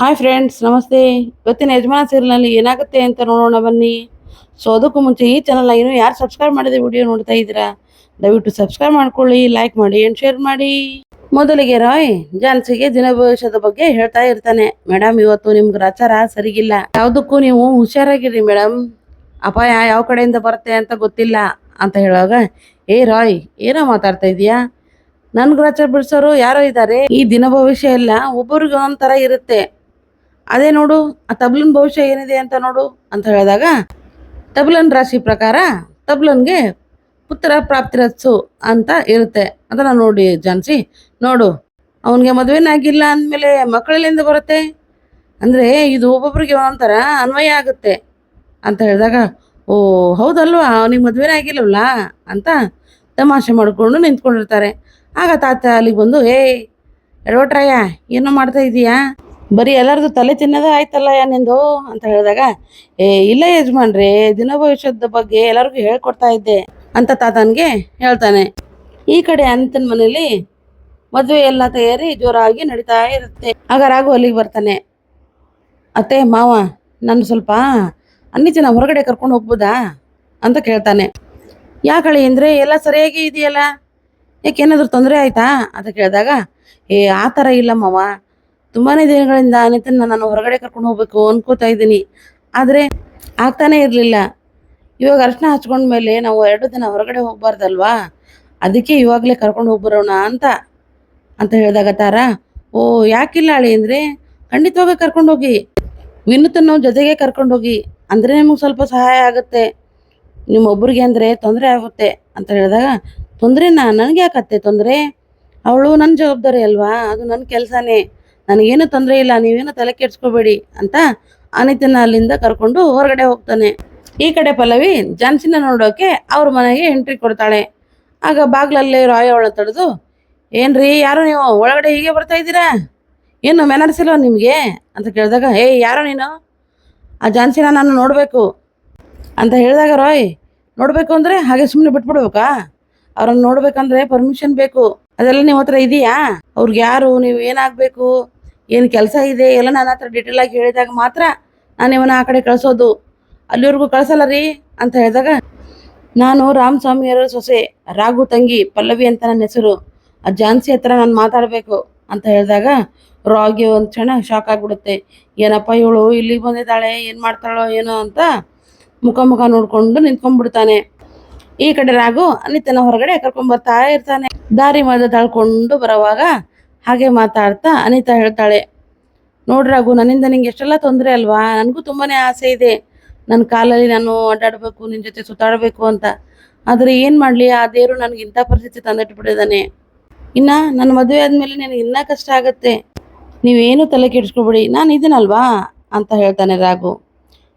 Hi friends ನಮಸ್ತೆ. ಇವತ್ತಿನ ಯಜಮಾನ ಸೀರಿಯಲ್ನಲ್ಲಿ ಏನಾಗುತ್ತೆ ಅಂತ ನೋಡೋಣ ಬನ್ನಿ. ಸೊ ಅದಕ್ಕೂ ಮುಂಚೆ ಈ ಚಾನಲ್ ಇನ್ನೂ ಯಾರು ಸಬ್ಸ್ಕ್ರೈಬ್ ಮಾಡಿದ ವಿಡಿಯೋ ನೋಡ್ತಾ ಇದ್ದೀರಾ, ದಯವಿಟ್ಟು ಸಬ್ಸ್ಕ್ರೈಬ್ ಮಾಡ್ಕೊಳ್ಳಿ ಲೈಕ್ ಮಾಡಿ ಆ್ಯಂಡ್ ಶೇರ್ ಮಾಡಿ. ಮೊದಲಿಗೆ ರಾಯ್ ಜಾನ್ಸಿಗೆ ದಿನ ಭವಿಷ್ಯದ ಬಗ್ಗೆ ಹೇಳ್ತಾ ಇರ್ತಾನೆ. ಮೇಡಮ್ ಇವತ್ತು ನಿಮ್ಗೆ ಗ್ರಾಚಾರ ಸರಿಗಿಲ್ಲ. ಯಾವುದಕ್ಕೂ ನೀವು ಹುಷಾರಾಗಿರಿ ಮೇಡಮ್ ಅಪಾಯ ಯಾವ ಕಡೆಯಿಂದ ಬರುತ್ತೆ ಅಂತ ಗೊತ್ತಿಲ್ಲ ಅಂತ ಹೇಳುವಾಗ, ಏ ರಾಯ್, ಏನೋ ಮಾತಾಡ್ತಾ ಇದೀಯಾ ನನ್ ಗ್ರಾಚಾರ ಬಿಡಿಸೋರು ಯಾರೋ ಇದ್ದಾರೆ. ಈ ದಿನ ಭವಿಷ್ಯ ಎಲ್ಲ ಒಬ್ಬರಿಗೆ ಒಂಥರ ಇರುತ್ತೆ. ಅದೇ ನೋಡು, ಆ ತಬ್ಲನ್ ಭವಿಷ್ಯ ಏನಿದೆ ಅಂತ ನೋಡು ಅಂತ ಹೇಳಿದಾಗ, ತಬ್ಲನ್ ರಾಶಿ ಪ್ರಕಾರ ತಬ್ಲನ್ಗೆ ಪುತ್ರ ಪ್ರಾಪ್ತಿರತ್ಸು ಅಂತ ಇರುತ್ತೆ. ಅದನ್ನ ನೋಡಿ ಜಾನ್ಸಿ, ನೋಡು. ಅವನಿಗೆ ಮದುವೆನಾಗಿಲ್ಲ ಅಂದಮೇಲೆ ಮಕ್ಕಳಲ್ಲಿಂದ ಬರುತ್ತೆ? ಅಂದರೆ ಇದು ಒಬ್ಬೊಬ್ರಿಗೆ ಒಂಥರ ಅನ್ವಯ ಆಗುತ್ತೆ ಅಂತ ಹೇಳಿದಾಗ, ಓ, ಹೌದಲ್ವಾ, ಅವನಿಗೆ ಮದುವೆನೇ ಆಗಿಲ್ಲವಲ್ಲ ಅಂತ ತಮಾಷೆ ಮಾಡಿಕೊಂಡು ನಿಂತ್ಕೊಂಡಿರ್ತಾರೆ. ಆಗ ತಾತ ಅಲ್ಲಿಗೆ ಬಂದು, ಏಯ್ ಎಡವಟ್ರಯ್ಯ ಏನೋ ಮಾಡ್ತಾ ಇದೀಯಾ? ಬರೀ ಎಲ್ಲರದು ತಲೆ ತಿನ್ನೋದೇ ಆಯ್ತಲ್ಲ ನಿಂದು ಅಂತ ಹೇಳಿದಾಗ, ಏ, ಇಲ್ಲ ಯಜಮಾನ್ರಿ, ದಿನ ಭವಿಷ್ಯದ ಬಗ್ಗೆ ಎಲ್ಲರಿಗೂ ಹೇಳ್ಕೊಡ್ತಾ ಇದ್ದೆ ಅಂತ ತಾತನ್ಗೆ ಹೇಳ್ತಾನೆ. ಈ ಕಡೆ ಅನಂತನ ಮನೇಲಿ ಮದುವೆ ಎಲ್ಲ ತಯಾರಿ ಜೋರಾಗಿ ನಡೀತಾ ಇರುತ್ತೆ. ಆಗ ರಾಘು ಅಲ್ಲಿಗೆ ಬರ್ತಾನೆ. ಅತ್ತೆ, ಮಾವ, ನಾನು ಸ್ವಲ್ಪ ಅನ್ನಿತಿನ ಹೊರಗಡೆ ಕರ್ಕೊಂಡು ಹೋಗ್ಬೋದಾ? ಅಂತ ಕೇಳ್ತಾನೆ. ಯಾಕಳಿ ಅಂದರೆ ಎಲ್ಲ ಸರಿಯಾಗಿ ಇದೆಯಲ್ಲ? ಯಾಕೆ ಏನಾದರೂ ತೊಂದರೆ ಆಯ್ತಾ? ಅಂತ ಕೇಳಿದಾಗ, ಏ, ಆ ಥರ ಇಲ್ಲ ಮಾವ. ತುಂಬಾ ದಿನಗಳಿಂದ ಅನಿತನ್ನ ನಾನು ಹೊರಗಡೆ ಕರ್ಕೊಂಡು ಹೋಗ್ಬೇಕು ಅನ್ಕೋತಾ ಇದ್ದೀನಿ. ಆದರೆ ಆಗ್ತಾನೇ ಇರಲಿಲ್ಲ. ಇವಾಗ ಅರ್ಶಿನ ಹಚ್ಕೊಂಡ್ಮೇಲೆ ನಾವು ಎರಡು ದಿನ ಹೊರಗಡೆ ಹೋಗ್ಬಾರ್ದಲ್ವಾ? ಅದಕ್ಕೆ ಇವಾಗಲೇ ಕರ್ಕೊಂಡು ಹೋಗ್ಬರೋಣ ಅಂತ ಅಂತ ಹೇಳಿದಾಗ ತಾರ, ಓ, ಯಾಕಿಲ್ಲ ಅಳಿ ಅಂದರೆ ಖಂಡಿತವಾಗಿ ಕರ್ಕೊಂಡೋಗಿ ವಿನೂತನ ಜೊತೆಗೆ ಕರ್ಕೊಂಡೋಗಿ ಅಂದರೆ ನಿಮಗೆ ಸ್ವಲ್ಪ ಸಹಾಯ ಆಗುತ್ತೆ. ನಿಮ್ಮೊಬ್ಬರಿಗೆ ಅಂದರೆ ತೊಂದರೆ ಆಗುತ್ತೆ ಅಂತ ಹೇಳಿದಾಗ, ತೊಂದರೆನಾ? ನನಗೆ ಯಾಕತ್ತೆ ತೊಂದರೆ? ಅವಳು ನನ್ನ ಜವಾಬ್ದಾರಿ ಅಲ್ವಾ? ಅದು ನನ್ನ ಕೆಲಸನೇ. ನನಗೇನು ತೊಂದರೆ ಇಲ್ಲ, ನೀವೇನು ತಲೆ ಕೆಡ್ಸ್ಕೋಬೇಡಿ ಅಂತ ಅನಿತನ ಅಲ್ಲಿಂದ ಕರ್ಕೊಂಡು ಹೊರಗಡೆ ಹೋಗ್ತಾನೆ. ಈ ಕಡೆ ಪಲ್ಲವಿ ಜಾನ್ಸಿನ ನೋಡೋಕೆ ಅವ್ರ ಮನೆಗೆ ಎಂಟ್ರಿ ಕೊಡ್ತಾಳೆ. ಆಗ ಬಾಗ್ಲಲ್ಲೇ ರಾಯ ಅವಳ ತಡೆದು, ಏನ್ರಿ, ಯಾರು ನೀವು? ಒಳಗಡೆ ಹೀಗೆ ಬರ್ತಾ ಇದ್ದೀರಾ? ಏನು ಮ್ಯಾನರ್ಸ್ ಇಲ್ಲ ನಿಮಗೆ? ಅಂತ ಕೇಳಿದಾಗ ಏಯ್ ಯಾರೋ ನೀನು? ಆ ಜಾನ್ಸಿನ ನಾನು ನೋಡಬೇಕು. ಅಂತ ಹೇಳಿದಾಗ ರಾಯ್, ನೋಡಬೇಕು ಅಂದರೆ ಹಾಗೆ ಸುಮ್ಮನೆ ಬಿಟ್ಬಿಡ್ಬೇಕಾ? ಅವ್ರನ್ನ ನೋಡಬೇಕಂದ್ರೆ ಪರ್ಮಿಷನ್ ಬೇಕು. ಅದೆಲ್ಲ ನಿಮ್ಮ ಹತ್ರ ಇದೆಯಾ? ಅವ್ರಿಗೆ ಯಾರು, ನೀವು ಏನಾಗಬೇಕು? ಏನು ಕೆಲಸ ಇದೆ? ಎಲ್ಲ ನನ್ನ ಹತ್ರ ಡೀಟೇಲ್ ಆಗಿ ಹೇಳಿದಾಗ ಮಾತ್ರ ನಾನು ಇವನ್ನ ಆ ಕಡೆ ಕಳಿಸೋದು. ಅಲ್ಲಿವರೆಗೂ ಕಳ್ಸಲ್ಲ ರೀ ಅಂತ ಹೇಳಿದಾಗ ನಾನು ರಾಮಸ್ವಾಮಿಯವರ ಸೊಸೆ, ರಾಘು ತಂಗಿ, ಪಲ್ಲವಿ ಅಂತ ನನ್ನ ಹೆಸರು. ಆ ಜಾನ್ಸಿ ಹತ್ರ ನಾನು ಮಾತಾಡಬೇಕು ಅಂತ ಹೇಳಿದಾಗ ರಾಗಿ ಒಂದು ಕ್ಷಣ ಶಾಕ್ ಆಗಿಬಿಡುತ್ತೆ. ಏನಪ್ಪ ಇವಳು ಇಲ್ಲಿಗೆ ಬಂದಿದ್ದಾಳೆ? ಏನು ಮಾಡ್ತಾಳೋ, ಏನೋ ಅಂತ ಮುಖ ಮುಖ ನೋಡ್ಕೊಂಡು ನಿಂತ್ಕೊಂಡ್ಬಿಡ್ತಾನೆ. ಈ ಕಡೆ ರಾಘು ಅನಿತನ ಹೊರಗಡೆ ಕರ್ಕೊಂಡ್ಬರ್ತಾ ಇರ್ತಾನೆ. ದಾರಿ ಮಧ್ಯ ತಳ್ಕೊಂಡು ಬರೋವಾಗ ಹಾಗೆ ಮಾತಾಡ್ತಾ ಅನಿತಾ ಹೇಳ್ತಾಳೆ ನೋಡ್ರಿ ರಾಘು, ನನ್ನಿಂದ ನಿಂಗೆ ಎಷ್ಟೆಲ್ಲ ತೊಂದರೆ ಅಲ್ವಾ? ನನಗೂ ತುಂಬಾನೇ ಆಸೆ ಇದೆ. ನನ್ನ ಕಾಲಲ್ಲಿ ನಾನು ಅಡ್ಡಾಡಬೇಕು ನಿನ್ನ ಜೊತೆ ಸುತ್ತಾಡಬೇಕು ಅಂತ. ಆದರೆ ಏನು ಮಾಡಲಿ? ಆ ದೇವರು ನನಗೆ ಇಂಥ ಪರಿಸ್ಥಿತಿ ತಂದಿಟ್ಬಿಟ್ಟಿದ್ದಾನೆ ಇನ್ನು ನನ್ನ ಮದುವೆ ಆದಮೇಲೆ ನನಗೆ ಇನ್ನೂ ಕಷ್ಟ ಆಗುತ್ತೆ. ನೀವೇನು ತಲೆ ಕೆಡಿಸ್ಕೊಬೇಡಿ. ನಾನು ಇದೀನಲ್ವಾ? ಅಂತ ಹೇಳ್ತಾನೆ ರಾಘು.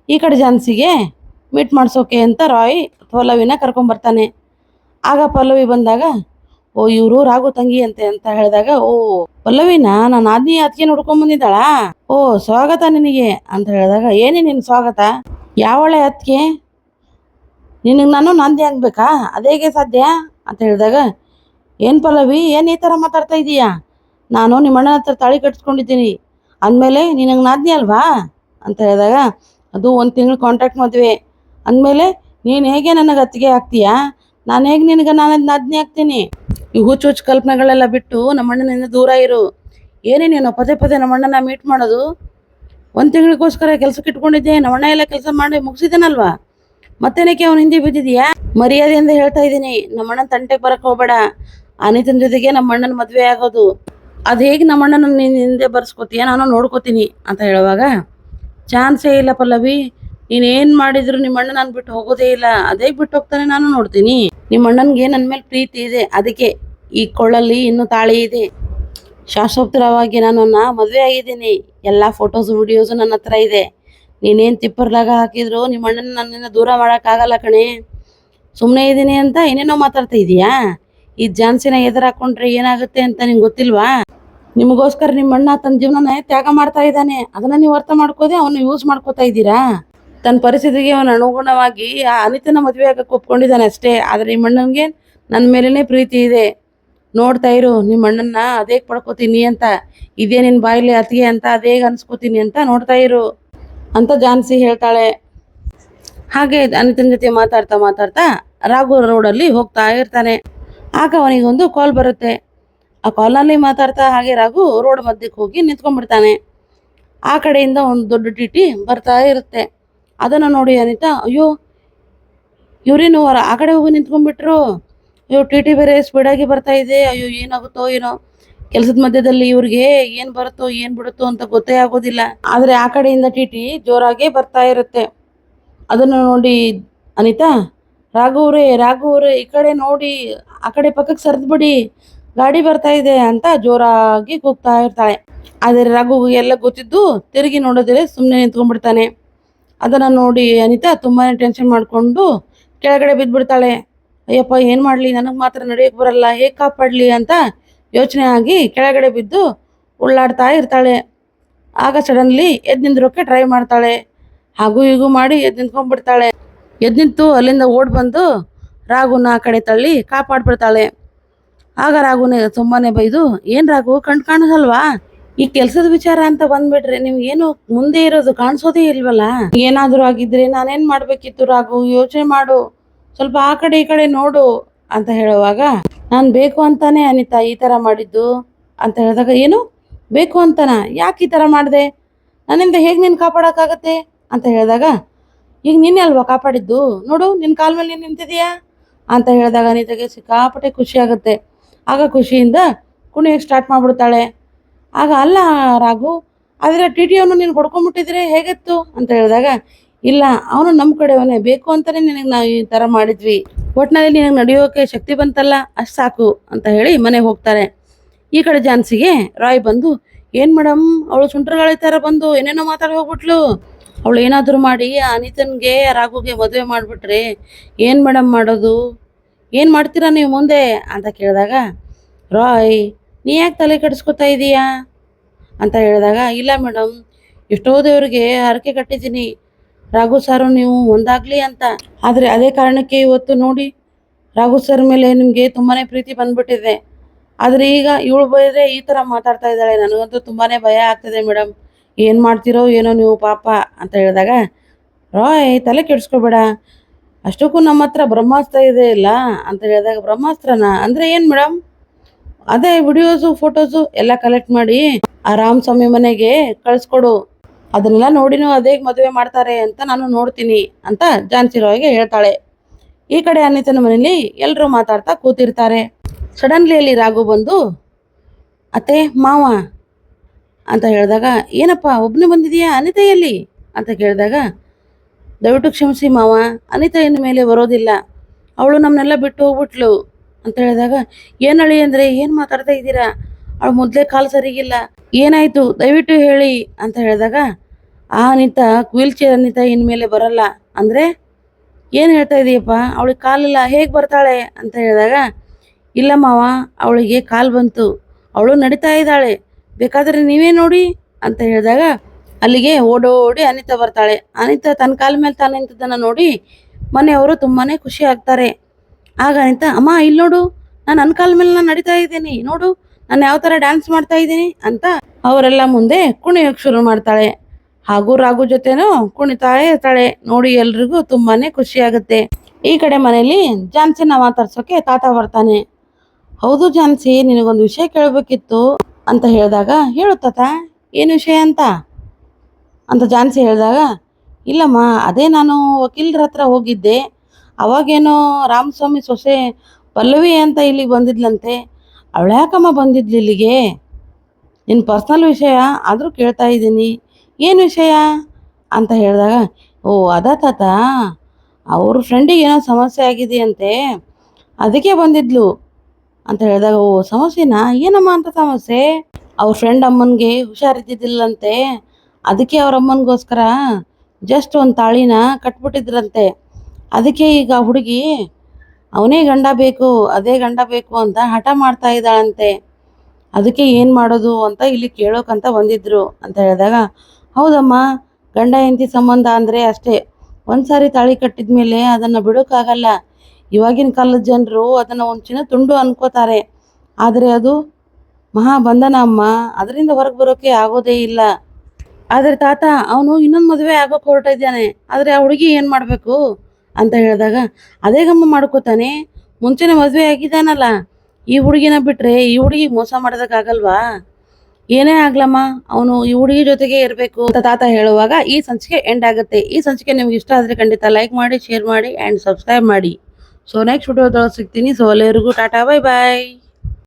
ಈ ಕಡೆ ಜಾನ್ಸಿಗೆ ಮೀಟ್ ಮಾಡಿಸೋಕೆ ಅಂತ ರಾಯ್ ಪಲ್ಲವಿನ ಕರ್ಕೊಂಬರ್ತಾನೆ ಆಗ ಪಲ್ಲವಿ ಬಂದಾಗ, ಓ, ಇವರು ರಾಘು ತಂಗಿ ಅಂತೆ ಅಂತ ಹೇಳಿದಾಗ, ಓ, ಪಲ್ಲವಿನ ನಾನು ಆದ್ನಿ ಅದಕ್ಕೆ ನೋಡ್ಕೊಂಡ್ ಬಂದಿದ್ದಾಳಾ? ಓ, ಸ್ವಾಗತ ನಿನಗೆ ಅಂತ ಹೇಳಿದಾಗ, ಏನೇ ನಿನ್ನ ಸ್ವಾಗತ? ಯಾವಳೆ ಅತ್ತಿಗೆ ನಿನಗೆ ನಾನು ನಂದಿ ಆಗ್ಬೇಕಾ? ಅದೇಗೆ ಸಾಧ್ಯ? ಅಂತ ಹೇಳಿದಾಗ, ಏನು ಪಲ್ಲವಿ, ಏನು ಈ ಥರ ಮಾತಾಡ್ತಾ ಇದೀಯಾ? ನಾನು ನಿಮ್ಮ ಅಣ್ಣನ ಹತ್ರ ತಾಳಿ ಕಟ್ಸ್ಕೊಂಡಿದ್ದೀನಿ. ಅಂದಮೇಲೆ ನಿನಗೆ ನಾದ್ನಿ ಅಲ್ವಾ? ಅಂತ ಹೇಳಿದಾಗ, ಅದು ಒಂದು ತಿಂಗಳು ಕಾಂಟ್ಯಾಕ್ಟ್ ಮದುವೆ. ಅಂದಮೇಲೆ ನೀನು ಹೇಗೆ ನನಗೆ ಅತ್ತಿಗೆ ಆಗ್ತೀಯಾ? ನಾನು ಹೇಗೆ ನಿನಗೆ ನಾನು ನಾದ್ನಿ ಆಗ್ತೀನಿ? ಈ ಹುಚ್ಚು ಹುಚ್ಚು ಕಲ್ಪನೆಗಳೆಲ್ಲ ಬಿಟ್ಟು ನಮ್ಮಣ್ಣನಿಂದ ದೂರ ಇರು. ಏನೇ ನೀನು ಪದೇ ಪದೇ ನಮ್ಮಣ್ಣನ ಮೀಟ್ ಮಾಡೋದು. ಒಂದು ತಿಂಗಳಿಗೋಸ್ಕರ ಕೆಲಸಕ್ಕೆ ಇಟ್ಕೊಂಡಿದ್ದೆ, ನಮ್ಮಣ್ಣ ಎಲ್ಲ ಕೆಲಸ ಮಾಡಿ ಮುಗಿಸಿದ್ದಾನಲ್ವಾ ಮತ್ತೇನಕ್ಕೆ ಅವನು ಹಿಂದೆ ಬಿದ್ದಿದೆಯಾ? ಮರ್ಯಾದೆಯಿಂದ ಹೇಳ್ತಾ ಇದ್ದೀನಿ, ನಮ್ಮಣ್ಣನ ತಂಟೆಗೆ ಬರಕ್ಕೆ ಹೋಗಬೇಡ. ಅನಿತನ ಜೊತೆಗೆ ನಮ್ಮಣ್ಣನ ಮದುವೆ ಆಗೋದು. ಅದು ಹೇಗೆ ನಮ್ಮಣ್ಣನ ನೀನು ಹಿಂದೆ ಬರ್ಸ್ಕೊತೀಯ? ನಾನು ನೋಡ್ಕೋತೀನಿ ಅಂತ ಹೇಳುವಾಗ, ಚಾನ್ಸೇ ಇಲ್ಲ ಪಲ್ಲವಿ. ನೀನು ಏನು ಮಾಡಿದ್ರು ನಿಮ್ಮ ಅಣ್ಣ ನಾನು ಬಿಟ್ಟು ಹೋಗೋದೇ ಇಲ್ಲ. ಅದೇ ಬಿಟ್ಟು ಹೋಗ್ತಾನೆ ನಾನು ನೋಡ್ತೀನಿ. ನಿಮ್ಮ ಅಣ್ಣನ್ಗೆ ನನ್ನ ಮೇಲೆ ಪ್ರೀತಿ ಇದೆ. ಅದಕ್ಕೆ ಈ ಕೊಳ್ಳಲ್ಲಿ ಇನ್ನೂ ತಾಳಿ ಇದೆ. ಶಾಶ್ವತರವಾಗಿ ನಾನನ್ನ ಮದುವೆ ಆಗಿದ್ದೀನಿ. ಎಲ್ಲ ಫೋಟೋಸ್ ವಿಡಿಯೋಸು ನನ್ನ ಹತ್ರ ಇದೆ. ನೀನೇನು ತಿಪ್ಪರ್ಲಾಗ ಹಾಕಿದ್ರು ನಿಮ್ಮ ಅಣ್ಣನ ನನ್ನಿಂದ ದೂರ ಮಾಡೋಕ್ಕಾಗಲ್ಲ ಕಣೆ. ಸುಮ್ಮನೆ ಇದ್ದೀನಿ ಅಂತ ಏನೇನೋ ಮಾತಾಡ್ತಾ ಇದೀಯಾ? ಈ ಜಾನ್ಸಿನ ಎದುರು ಹಾಕೊಂಡ್ರೆ ಏನಾಗುತ್ತೆ ಅಂತ ನಿಂಗೆ ಗೊತ್ತಿಲ್ವಾ? ನಿಮಗೋಸ್ಕರ ನಿಮ್ಮ ಅಣ್ಣ ತನ್ನ ಜೀವನನ ತ್ಯಾಗ ಮಾಡ್ತಾ ಇದ್ದಾನೆ. ಅದನ್ನ ನೀವು ಅರ್ಥ ಮಾಡ್ಕೋದೆ ಅವನು ಯೂಸ್ ಮಾಡ್ಕೋತಾ ಇದ್ದೀರಾ? ತನ್ನ ಪರಿಸ್ಥಿತಿಗೆ ಅವನು ಅನುಗುಣವಾಗಿ ಆ ಅನಿತನ ಮದುವೆ ಆಗಕ್ಕೆ ಒಪ್ಕೊಂಡಿದ್ದಾನೆ ಅಷ್ಟೇ. ಆದರೆ ನಿಮ್ಮ ಅಣ್ಣನಿಗೆ ನನ್ನ ಮೇಲೇ ಪ್ರೀತಿ ಇದೆ. ನೋಡ್ತಾ ಇರು, ನಿಮ್ಮ ಅಣ್ಣನ್ನ ಅದೇ ಪಡ್ಕೋತೀನಿ ಅಂತ. ಇದೇ ನಿನ್ನ ಬಾಯಲ್ಲಿ ಅತಿಗೆ ಅಂತ, ಅದೇ ಅನ್ಸ್ಕೋತೀನಿ ಅಂತ ನೋಡ್ತಾ ಇರು ಅಂತ ಜಾನ್ಸಿ ಹೇಳ್ತಾಳೆ. ಹಾಗೆ ಅನಿತನ ಜೊತೆ ಮಾತಾಡ್ತಾ ಮಾತಾಡ್ತಾ ರಾಘು ರೋಡಲ್ಲಿ ಹೋಗ್ತಾ ಇರ್ತಾನೆ. ಆಗ ಅವನಿಗೊಂದು ಕಾಲ್ ಬರುತ್ತೆ. ಆ ಕಾಲ್ನಲ್ಲಿ ಮಾತಾಡ್ತಾ ಹಾಗೆ ರಾಘು ರೋಡ್ ಮಧ್ಯಕ್ಕೆ ಹೋಗಿ ನಿಂತ್ಕೊಂಡ್ಬಿಡ್ತಾನೆ. ಆ ಕಡೆಯಿಂದ ಒಂದು ದೊಡ್ಡ ಟಿ ಟಿ ಬರ್ತಾ ಇರುತ್ತೆ. ಅದನ್ನು ನೋಡಿ ಅನಿತಾ, ಅಯ್ಯೋ, ಇವ್ರೇನು ಹೊರ ಆ ಕಡೆ ಹೋಗಿ ನಿಂತ್ಕೊಂಡ್ಬಿಟ್ರು? ಅಯ್ಯೋ, ಟಿ ಟಿ ಬೇರೆ ಸ್ಪೀಡಾಗಿ ಬರ್ತಾ ಇದೆ. ಅಯ್ಯೋ, ಏನಾಗುತ್ತೋ ಏನೋ. ಕೆಲಸದ ಮಧ್ಯದಲ್ಲಿ ಇವ್ರಿಗೆ ಏನು ಬರುತ್ತೋ, ಏನು ಬಿಡುತ್ತೋ ಅಂತ ಗೊತ್ತೇ ಆಗೋದಿಲ್ಲ. ಆದರೆ ಆ ಕಡೆಯಿಂದ ಟಿ ಟಿ ಜೋರಾಗೇ ಬರ್ತಾ ಇರುತ್ತೆ. ಅದನ್ನು ನೋಡಿ ಅನಿತಾ, ರಾಘು ಅವ್ರೆ ರಾಘು ಅವ್ರೆ, ಈ ಕಡೆ ನೋಡಿ, ಆ ಕಡೆ ಪಕ್ಕಕ್ಕೆ ಸರಿದ್ಬಿಡಿ. ಗಾಡಿ ಬರ್ತಾ ಇದೆ ಅಂತ ಜೋರಾಗಿ ಕೂಗ್ತಾ ಇರ್ತಾಳೆ. ಆದರೆ ರಘು ಎಲ್ಲ ಗೊತ್ತಿದ್ದು ತಿರುಗಿ ನೋಡಿದ್ರೆ ಸುಮ್ಮನೆ ನಿಂತ್ಕೊಂಡ್ಬಿಡ್ತಾನೆ. ಅದನ್ನು ನೋಡಿ ಅನಿತಾ ತುಂಬಾ ಟೆನ್ಷನ್ ಮಾಡಿಕೊಂಡು ಕೆಳಗಡೆ ಬಿದ್ದುಬಿಡ್ತಾಳೆ ಅಯ್ಯಪ್ಪ, ಏನು ಮಾಡಲಿ? ನನಗೆ ಮಾತ್ರ ನಡೆಯೋಕ್ಕೆ ಬರಲ್ಲ, ಹೇಗೆ ಕಾಪಾಡಲಿ ಅಂತ ಯೋಚನೆ ಆಗಿ ಕೆಳಗಡೆ ಬಿದ್ದು ಉಳ್ಳಾಡ್ತಾ ಇರ್ತಾಳೆ. ಆಗ ಸಡನ್ಲಿ ಎದ್ದು ನಿಂದ್ರೋಕೆ ಟ್ರೈ ಮಾಡ್ತಾಳೆ. ಹಾಗೂ ಹೀಗೂ ಮಾಡಿ ಎದ್ದು ನಿಂತ್ಕೊಂಡ್ಬಿಡ್ತಾಳೆ. ಎದ್ದು ನಿಂತು ಅಲ್ಲಿಂದ ಓಡ್ ಬಂದು ರಾಘುನ ಆ ಕಡೆ ತಳ್ಳಿ ಕಾಪಾಡ್ಬಿಡ್ತಾಳೆ. ಆಗ ರಾಗುನೇ ತುಂಬಾನೇ ಬೈದು, ಏನ್ ರಾಘು, ಕಣ್ ಕಾಣಿಸಲ್ವಾ ಈ ಕೆಲ್ಸದ ವಿಚಾರ ಅಂತ ಬಂದ್ಬಿಟ್ರೆ ಏನು ಮುಂದೆ ಇರೋದು ಕಾಣಿಸೋದೇ ಇಲ್ವಲ್ಲ? ಏನಾದರೂ ಆಗಿದ್ರೆ ನಾನೇನ್ ಮಾಡ್ಬೇಕಿತ್ತು ರಾಘು? ಯೋಚನೆ ಮಾಡು. ಸ್ವಲ್ಪ ಆ ಕಡೆ ಈ ಕಡೆ ನೋಡು ಅಂತ ಹೇಳುವಾಗ, ನಾನು ಬೇಕು ಅಂತಾನೆ ಅನಿತಾ ಈ ತರ ಮಾಡಿದ್ದು ಅಂತ ಹೇಳಿದಾಗ, ಏನು? ಬೇಕು ಅಂತಾನ? ಯಾಕೆ ಈ ತರ ಮಾಡಿದೆ? ನನ್ನಿಂದ ಹೇಗೆ ನೀನು ಕಾಪಾಡೋಕ್ಕಾಗತ್ತೆ ಅಂತ ಹೇಳಿದಾಗ, ಈಗ ನೀನೇ ಅಲ್ವಾ ಕಾಪಾಡಿದ್ದು? ನೋಡು ನಿನ್ನ ಕಾಲ ಮೇಲೆ ನೀನು ನಿಂತಿದೀಯಾ? ಅಂತ ಹೇಳಿದಾಗ ಅನಿತಾಗೆ ಸಿಕ್ಕಾಪಟ್ಟೆ ಖುಷಿ ಆಗುತ್ತೆ. ಆಗ ಖುಷಿಯಿಂದ ಕುಣಿಯಕ್ಕೆ ಸ್ಟಾರ್ಟ್ ಮಾಡಿಬಿಡ್ತಾಳೆ. ಆಗ ಅಲ್ಲ ರಾಘು, ಆದರೆ ಟಿ ಟಿ ಅವನು ನೀನು ಹೊಡ್ಕೊಂಡ್ಬಿಟ್ಟಿದ್ರೆ ಹೇಗಿತ್ತು? ಅಂತ ಹೇಳಿದಾಗ, ಇಲ್ಲ, ಅವನು ನಮ್ಮ ಕಡೆಯವನೇ, ಬೇಕು ಅಂತಲೇ ನಿನಗೆ ನಾವು ಈ ಥರ ಮಾಡಿದ್ವಿ. ಒಟ್ಟಿನಲ್ಲಿ ನಿನಗೆ ನಡೆಯೋಕೆ ಶಕ್ತಿ ಬಂತಲ್ಲ, ಅಷ್ಟು ಸಾಕು, ಅಂತ ಹೇಳಿ ಮನೆಗೆ ಹೋಗ್ತಾರೆ ಈ ಕಡೆ ಜಾನ್ಸಿಗೆ ರಾಯ್ ಬಂದು, ಏನು ಮೇಡಮ್ ಅವಳು ಸುಂಟ್ರಗಾಳಿ ಥರ ಬಂದು ಏನೇನೋ ಮಾತಾಡಿ ಹೋಗ್ಬಿಟ್ಲು. ಅವಳು ಏನಾದರೂ ಮಾಡಿ ಅನಿತನ್ಗೆ, ರಾಘುಗೆ ಮದುವೆ ಮಾಡಿಬಿಟ್ರೆ ಏನು ಮೇಡಮ್ ಮಾಡೋದು? ಏನು ಮಾಡ್ತೀರಾ ನೀವು ಮುಂದೆ? ಅಂತ ಕೇಳಿದಾಗ, ರಾಯ್ ನೀ ಯಾಕೆ ತಲೆ ಕೆಡಿಸ್ಕೊತಾ ಇದೀಯಾ? ಅಂತ ಹೇಳಿದಾಗ, ಇಲ್ಲ ಮೇಡಮ್ ಎಷ್ಟೋ ದೇವರಿಗೆ ಹರಕೆ ಕಟ್ಟಿದ್ದೀನಿ. ರಾಘು ಸಾರು, ನೀವು ಒಂದಾಗಲಿ ಅಂತ. ಆದರೆ ಅದೇ ಕಾರಣಕ್ಕೆ ಇವತ್ತು ನೋಡಿ, ರಾಘು ಸರ್ ಮೇಲೆ ನಿಮಗೆ ತುಂಬಾ ಪ್ರೀತಿ ಬಂದ್ಬಿಟ್ಟಿದೆ. ಆದರೆ ಈಗ ಇವಳು ಬಯದ್ರೆ ಈ ಥರ ಮಾತಾಡ್ತಾ ಇದ್ದಾಳೆ. ನನಗಂತೂ ತುಂಬಾ ಭಯ ಆಗ್ತದೆ ಮೇಡಮ್ ಏನು ಮಾಡ್ತೀರೋ ಏನೋ ನೀವು ಪಾಪ ಅಂತ ಹೇಳಿದಾಗ, ರಾಯ್, ತಲೆ ಕೆಡಿಸ್ಕೊಬೇಡ. ಅಷ್ಟಕ್ಕೂ ನಮ್ಮ ಹತ್ರ ಬ್ರಹ್ಮಾಸ್ತ್ರ ಇದೆ ಇಲ್ಲ ಅಂತ ಹೇಳಿದಾಗ, ಬ್ರಹ್ಮಾಸ್ತ್ರನ ಅಂದರೆ ಏನು ಮೇಡಮ್ ಅದೇ ವಿಡಿಯೋಸು ಫೋಟೋಸು ಎಲ್ಲ ಕಲೆಕ್ಟ್ ಮಾಡಿ ಆ ರಾಮಸ್ವಾಮಿ ಮನೆಗೆ ಕಳಿಸ್ಕೊಡು. ಅದನ್ನೆಲ್ಲ ನೋಡಿನೂ ಅದೇ ಮದುವೆ ಮಾಡ್ತಾರೆ ಅಂತ ನಾನು ನೋಡ್ತೀನಿ ಅಂತ ಜಾನ್ಸಿ ರಾಯ್ಗೆ ಹೇಳ್ತಾಳೆ. ಈ ಕಡೆ ಅನಿತನ ಮನೇಲಿ ಎಲ್ಲರೂ ಮಾತಾಡ್ತಾ ಕೂತಿರ್ತಾರೆ. ಸಡನ್ಲಿ ಅಲ್ಲಿ ರಾಘು ಬಂದು, ಅತ್ತೆ, ಮಾವ, ಅಂತ ಹೇಳಿದಾಗ, ಏನಪ್ಪ ಒಬ್ಬನೇ ಬಂದಿದೆಯಾ ಅನಿತೆಯಲ್ಲಿ ಅಂತ ಕೇಳಿದಾಗ, ದಯವಿಟ್ಟು ಕ್ಷಮಿಸಿ ಮಾವ, ಅನಿತಾ ಇನ್ನು ಮೇಲೆ ಬರೋದಿಲ್ಲ. ಅವಳು ನಮ್ಮನ್ನೆಲ್ಲ ಬಿಟ್ಟು ಹೋಗ್ಬಿಟ್ಲು. ಅಂತ ಹೇಳಿದಾಗ ಏನಳಿ ಅಳಿ ಅಂದರೆ ಏನು ಮಾತಾಡ್ತಾ ಇದ್ದೀರಾ? ಅವಳು ಮೊದಲೇ ಕಾಲು ಸರಿಗಿಲ್ಲ. ಏನಾಯಿತು? ದಯವಿಟ್ಟು ಹೇಳಿ ಅಂತ ಹೇಳಿದಾಗ, ಆ ಅನಿತಾ ವೀಲ್ ಚೇರ್ ಅನಿತಾ ಇನ್ಮೇಲೆ ಬರಲ್ಲ. ಅಂದರೆ ಏನು ಹೇಳ್ತಾ ಇದೀಯಪ್ಪ? ಅವಳಿಗೆ ಕಾಲಿಲ್ಲ ಹೇಗೆ ಬರ್ತಾಳೆ? ಅಂತ ಹೇಳಿದಾಗ, ಇಲ್ಲ ಮಾವ, ಅವಳಿಗೆ ಕಾಲು ಬಂತು. ಅವಳು ನಡೀತಾ ಇದ್ದಾಳೆ. ಬೇಕಾದರೆ ನೀವೇ ನೋಡಿ ಅಂತ ಹೇಳಿದಾಗ, ಅಲ್ಲಿಗೆ ಓಡೋಡಿ ಅನಿತಾ ಬರ್ತಾಳೆ. ಅನಿತಾ ತನ್ನ ಕಾಲ ಮೇಲೆ ತಾನು ನಿಂತದನ್ನ ನೋಡಿ ಮನೆಯವರು ತುಂಬಾ ಖುಷಿ ಆಗ್ತಾರೆ. ಆಗ ಅನಿತಾ ಅಮ್ಮ ಇಲ್ಲಿ ನೋಡು, ನಾನು ನನ್ನ ಕಾಲ ಮೇಲೆ ನಾನು ನಡೀತಾ ಇದ್ದೀನಿ, ನೋಡು, ನಾನು ಯಾವ ಥರ ಡ್ಯಾನ್ಸ್ ಮಾಡ್ತಾ ಇದ್ದೀನಿ ಅಂತ ಅವರೆಲ್ಲ ಮುಂದೆ ಕುಣಿಯೋಕೆ ಶುರು ಮಾಡ್ತಾಳೆ. ಹಾಗೂ ರಾಘು ಜೊತೆನೂ ಕುಣಿತಾಳೆ ಇರ್ತಾಳೆ. ನೋಡಿ ಎಲ್ರಿಗೂ ತುಂಬಾನೇ ಖುಷಿ ಆಗುತ್ತೆ. ಈ ಕಡೆ ಮನೇಲಿ ಜಾನ್ಸಿನ ಮಾತಾಡ್ಸೋಕೆ ತಾತ ಬರ್ತಾನೆ. ಹೌದು ಜಾನ್ಸಿ ನಿನಗೊಂದು ವಿಷಯ ಕೇಳಬೇಕಿತ್ತು ಅಂತ ಹೇಳಿದಾಗ, ಹೇಳು ತಾತ, ಏನು ವಿಷಯ ಅಂತ? ಅಂತ ಜಾನ್ಸಿ ಹೇಳಿದಾಗ, ಇಲ್ಲಮ್ಮ, ಅದೇ ನಾನು ವಕೀಲರ ಹತ್ರ ಹೋಗಿದ್ದೆ. ಅವಾಗೇನೋ ರಾಮಸ್ವಾಮಿ ಸೊಸೆ ಪಲ್ಲವಿ ಅಂತ ಇಲ್ಲಿಗೆ ಬಂದಿದ್ಲಂತೆ. ಅವಳ್ಯಾಕಮ್ಮ ಬಂದಿದ್ಲು ಇಲ್ಲಿಗೆ? ನಿನ್ನ ಪರ್ಸ್ನಲ್ ವಿಷಯ ಆದರೂ ಕೇಳ್ತಾ ಇದ್ದೀನಿ. ಏನು ವಿಷಯ? ಅಂತ ಹೇಳಿದಾಗ, ಓ, ಅದ ತಾತ, ಅವ್ರ ಫ್ರೆಂಡಿಗೆ ಏನೋ ಸಮಸ್ಯೆ ಆಗಿದೆಯಂತೆ. ಅದಕ್ಕೆ ಬಂದಿದ್ಲು ಅಂತ ಹೇಳಿದಾಗ, ಓ, ಸಮಸ್ಯೆನಾ? ಏನಮ್ಮ ಅಂತ ಸಮಸ್ಯೆ? ಅವ್ರ ಫ್ರೆಂಡ್ ಅಮ್ಮನಿಗೆ ಹುಷಾರಿದ್ದಿದ್ದಿಲ್ಲಂತೆ. ಅದಕ್ಕೆ ಅವ್ರ ಅಮ್ಮನಿಗೋಸ್ಕರ ಜಸ್ಟ್ ಒಂದು ತಾಳಿನ ಕಟ್ಬಿಟ್ಟಿದ್ರಂತೆ. ಅದಕ್ಕೆ ಈಗ ಹುಡುಗಿ, ಅವನೇ ಗಂಡ ಬೇಕು, ಅದೇ ಗಂಡ ಬೇಕು ಅಂತ ಹಠ ಮಾಡ್ತಾ ಇದ್ದಾಳಂತೆ. ಅದಕ್ಕೆ ಏನು ಮಾಡೋದು ಅಂತ ಇಲ್ಲಿ ಕೇಳೋಕಂತ ಬಂದಿದ್ರು ಅಂತ ಹೇಳಿದಾಗ, ಹೌದಮ್ಮ, ಗಂಡ ಹೆಂಡತಿ ಸಂಬಂಧ ಅಂದರೆ ಅಷ್ಟೇ. ಒಂದು ಸಾರಿ ತಾಳಿ ಕಟ್ಟಿದ ಮೇಲೆ ಅದನ್ನು ಬಿಡೋಕ್ಕಾಗಲ್ಲ ಇವಾಗಿನ ಕಾಲದ ಜನರು ಅದನ್ನು ಒಂದು ಚಿನ್ನ ತುಂಡು ಅನ್ಕೋತಾರೆ. ಆದರೆ ಅದು ಮಹಾಬಂಧನ ಅಮ್ಮ, ಅದರಿಂದ ಹೊರಗೆ ಬರೋಕೆ ಆಗೋದೇ ಇಲ್ಲ. ಆದರೆ ತಾತ, ಅವನು ಇನ್ನೊಂದು ಮದುವೆ ಆಗೋಕೆ ಹೊರಟಿದ್ದಾನೆ. ಆದರೆ ಆ ಹುಡುಗಿ ಏನು ಮಾಡಬೇಕು? ಅಂತ ಹೇಳಿದಾಗ ಅದೇ ಗಮ್ಮ ಮಾಡ್ಕೋತಾನೆ, ಮುಂಚೆನೆ ಮದುವೆ ಆಗಿದ್ದಾನಲ್ಲ, ಈ ಹುಡುಗಿನ ಬಿಟ್ರೆ ಈ ಹುಡುಗಿ ಮೋಸ ಮಾಡೋದಕ್ಕಾಗಲ್ವಾ? ಏನೇ ಆಗ್ಲಮ್ಮ, ಅವನು ಈ ಹುಡುಗಿ ಜೊತೆಗೆ ಇರಬೇಕು ಅಂತ ತಾತ ಹೇಳುವಾಗ ಈ ಸಂಚಿಕೆ ಎಂಡ್ ಆಗುತ್ತೆ. ಈ ಸಂಚಿಕೆ ನಿಮ್ಗೆ ಇಷ್ಟ ಆದರೆ ಖಂಡಿತ ಲೈಕ್ ಮಾಡಿ ಶೇರ್ ಮಾಡಿ ಆ್ಯಂಡ್ ಸಬ್ಸ್ಕ್ರೈಬ್ ಮಾಡಿ. ಸೊ ನೆಕ್ಸ್ಟ್ ವಿಡಿಯೋದೊಳಗೆ ಸಿಗ್ತೀನಿ. ಸೊ ಎಲ್ಲರಿಗೂ ಟಾಟಾ ಬೈ ಬಾಯ್